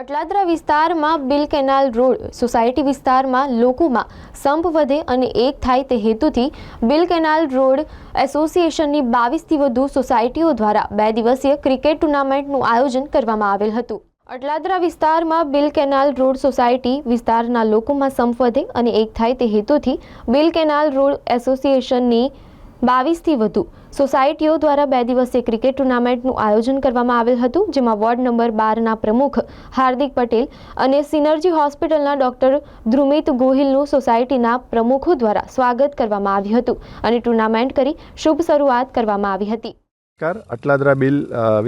અટલાદરા વિસ્તારમાં bill canal road society વિસ્તારમાં લોકોમાં સંપ વધે અને એક થાય તે હેતુથી બિલ કેનાલ રોડ એસોસિએશનની બાવીસથી વધુ સોસાયટીઓ દ્વારા બે દિવસીય ક્રિકેટ ટુર્નામેન્ટનું આયોજન કરવામાં આવેલ હતું. અટલાદરા વિસ્તારમાં બિલ કેનાલ રોડ સોસાયટી વિસ્તારના લોકોમાં સંપ વધે અને એક થાય તે હેતુથી બિલ કેનાલ રોડ એસોસિએશનની બાવીસથી વધુ. સોસાયટીઓ દ્વારા બે દિવસીય ક્રિકેટ ટુર્નામેન્ટનું આયોજન કરવામાં આવેલ હતું, જેમાં વોર્ડ નંબર બારના પ્રમુખ હાર્દિક પટેલ અને સિનર્જી હોસ્પિટલના ડોક્ટર ધ્રુમિત ગોહિલનું સોસાયટીના પ્રમુખો દ્વારા સ્વાગત કરવામાં આવ્યું હતું અને ટુર્નામેન્ટ કરી શુભ શરૂઆત કરવામાં આવી હતી. અટલાદરા બિલ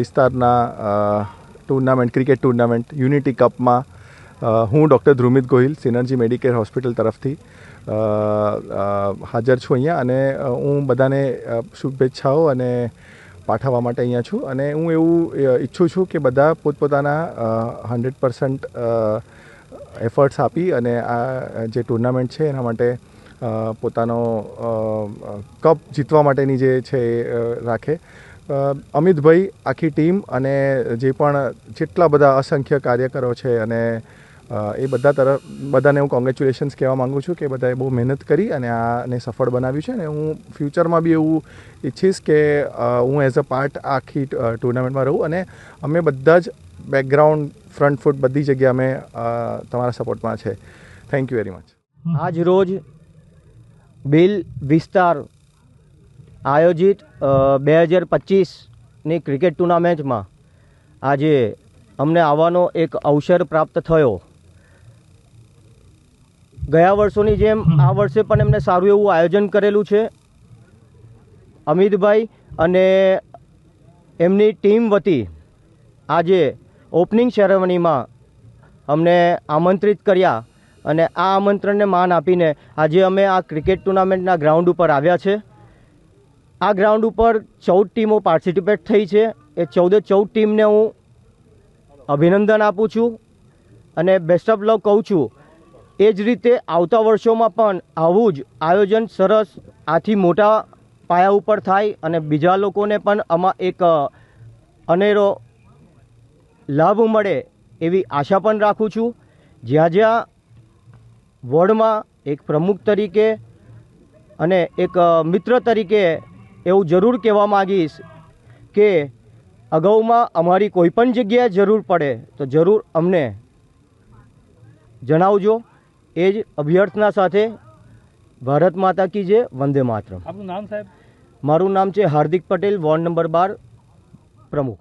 વિસ્તારના ટુર્નામેન્ટ, ક્રિકેટ ટુર્નામેન્ટ યુનિટી કપમાં હું doctor Dhrumit Gohil, synergy medicare hospital તરફથી. હાજર છું અહીંયા અને હું બધાને શુભેચ્છાઓ અને પાઠવવા માટે અહીંયા છું અને હું એવું ઈચ્છું છું કે બધા પોતપોતાના હંડ્રેડ પર્સન્ટ એફર્ટ્સ આપી અને આ જે ટુર્નામેન્ટ છે એના માટે પોતાનો કપ જીતવા માટેની જે છે એ રાખે. અમિતભાઈ આખી ટીમ અને જે પણ જેટલા બધા અસંખ્ય કાર્યકરો છે અને એ બધા તરફ, બધાને હું કોંગ્રેચ્યુલેશન્સ કહેવા માગું છું કે બધાએ બહુ મહેનત કરી અને આને સફળ બનાવ્યું છે અને હું ફ્યુચરમાં બી એવું ઈચ્છીશ કે હું એઝ અ પાર્ટ આખી ટુર્નામેન્ટમાં રહું અને અમે બધા જ બેકગ્રાઉન્ડ ફ્રન્ટ ફૂટ બધી જગ્યાએ અમે તમારા સપોર્ટમાં છે. થેન્ક યુ વેરી મચ આજ રોજ બિલ વિસ્તાર આયોજિત બે હજાર પચીસની ક્રિકેટ ટુર્નામેન્ટમાં આજે અમને આવવાનો એક અવસર પ્રાપ્ત થયો. ગયા વર્ષોની જેમ આ વર્ષે પણ એમને સારું એવું આયોજન કરેલું છે. અમિતભાઈ અને એમની ટીમ વતી આજે ઓપનિંગ સેરેમનીમાં અમને આમંત્રિત કર્યા અને આ આમંત્રણને માન આપીને આજે અમે આ ક્રિકેટ ટુર્નામેન્ટના ગ્રાઉન્ડ ઉપર આવ્યા છે. આ ગ્રાઉન્ડ ઉપર ચૌદ ટીમો પાર્ટિસિપેટ થઈ છે. એ ચૌદે ચૌદ ટીમને હું અભિનંદન આપું છું અને બેસ્ટ ઓફ લવ કહું છું એ જ રીતે આવતા વર્ષોમાં પણ આવું જ આયોજન સરસ, આથી મોટા પાયા ઉપર થાય અને બીજા લોકોને પણ આમાં એક અનેરો લાભ મળે એવી આશા પણ રાખું છું. જ્યાં જ્યાં વોર્ડમાં એક પ્રમુખ તરીકે અને એક મિત્ર તરીકે એવું જરૂર કહેવા માગીશ કે અગાઉમાં અમારી કોઈ પણ જગ્યાએ જરૂર પડે તો જરૂર અમને જણાવજો. એ જ અભ્યર્થના સાથે ભારત માતા કી જે વંદે માતરમ. આપનું નામ સાહેબ? મારું નામ છે હાર્દિક પટેલ વોર્ડ નંબર બાર પ્રમુખ.